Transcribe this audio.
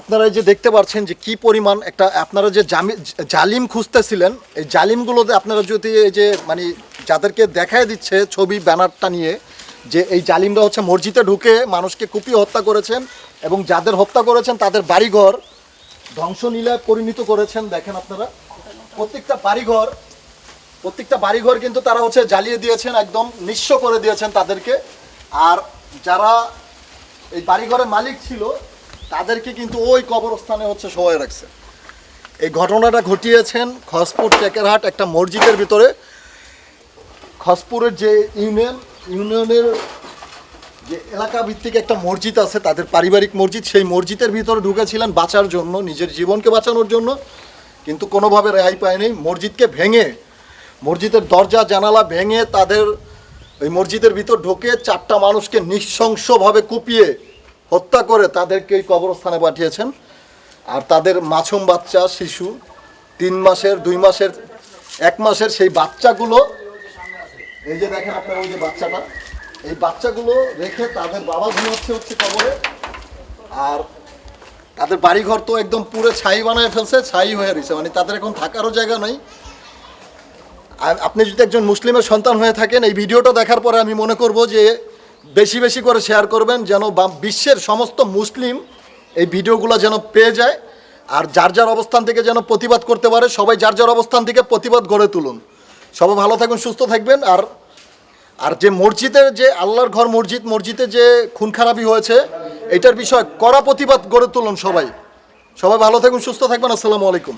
আপনারা এই যে দেখতে পাচ্ছেন যে কি পরিমাণ একটা, আপনারা যে জালিম খুঁজতেছিলেন, এই জালিমগুলোতে আপনারা যদি এই যে মানে যাদেরকে দেখায় দিচ্ছে ছবি, ব্যানারটা নিয়ে, যে এই জালিমরা হচ্ছে মসজিদে ঢুকে মানুষকে কুপিয়ে হত্যা করেছেন এবং যাদের হত্যা করেছেন তাদের বাড়িঘর ধ্বংসলীলায় পরিণত করেছেন, দেখেন আপনারা। প্রত্যেকটা বাড়িঘর প্রত্যেকটা বাড়িঘর কিন্তু তারা হচ্ছে জ্বালিয়ে দিয়েছেন, একদম নিঃস্ব করে দিয়েছেন তাদেরকে। আর যারা এই বাড়িঘরের মালিক ছিল তাদেরকে কিন্তু ওই কবরস্থানে হচ্ছে সবাই রাখছে। এই ঘটনাটা ঘটিয়েছেন খসপুর টেকেরহাট একটা মসজিদের ভিতরে। খসপুরের যে ইউনিয়ন, ইউনিয়নের যে এলাকা ভিত্তিক একটা মসজিদ আছে, তাদের পারিবারিক মসজিদ, সেই মসজিদের ভিতরে ঢুকেছিলেন বাঁচার জন্য, নিজের জীবনকে বাঁচানোর জন্য। কিন্তু কোনোভাবে রেহাই পায়নি। মসজিদকে ভেঙে, মসজিদের দরজা, জানালা ভেঙে তাদের ওই মসজিদের ভিতর ঢুকে চারটা মানুষকে নৃশংসভাবে কুপিয়ে হত্যা করে তাদেরকে এই কবরস্থানে পাঠিয়েছেন। আর তাদের মাছুম বাচ্চা, শিশু, তিন মাসের, দুই মাসের, এক মাসের সেই বাচ্চাগুলো, এই যে দেখেন আপনার ওই যে বাচ্চাটা, এই বাচ্চাগুলো রেখে তাদের বাবা ঘুমাচ্ছে হচ্ছে কবরে। আর তাদের বাড়িঘর তো একদম পুরো ছাই বানায় ফেলছে, ছাই হয়ে রয়েছে। মানে তাদের এখন থাকারও জায়গা নাই। আপনি যদি একজন মুসলিমের সন্তান হয়ে থাকেন, এই ভিডিওটা দেখার পরে আমি মনে করব যে বেশি বেশি করে শেয়ার করবেন যেন বিশ্বের সমস্ত মুসলিম এই ভিডিওগুলো যেন পেয়ে যায় আর যার যার অবস্থান থেকে যেন প্রতিবাদ করতে পারে, সবাই যার যার অবস্থান থেকে প্রতিবাদ গড়ে তুলুন। সবাই ভালো থাকুন, সুস্থ থাকবেন আর আর যে মসজিদের যে আল্লাহর ঘর মসজিদ, মসজিদে যে খুন খারাপি হয়েছে, এটার বিষয়ে কড়া প্রতিবাদ গড়ে তুলুন সবাই। সবাই ভালো থাকুন, সুস্থ থাকবেন, আসসালামু আলাইকুম।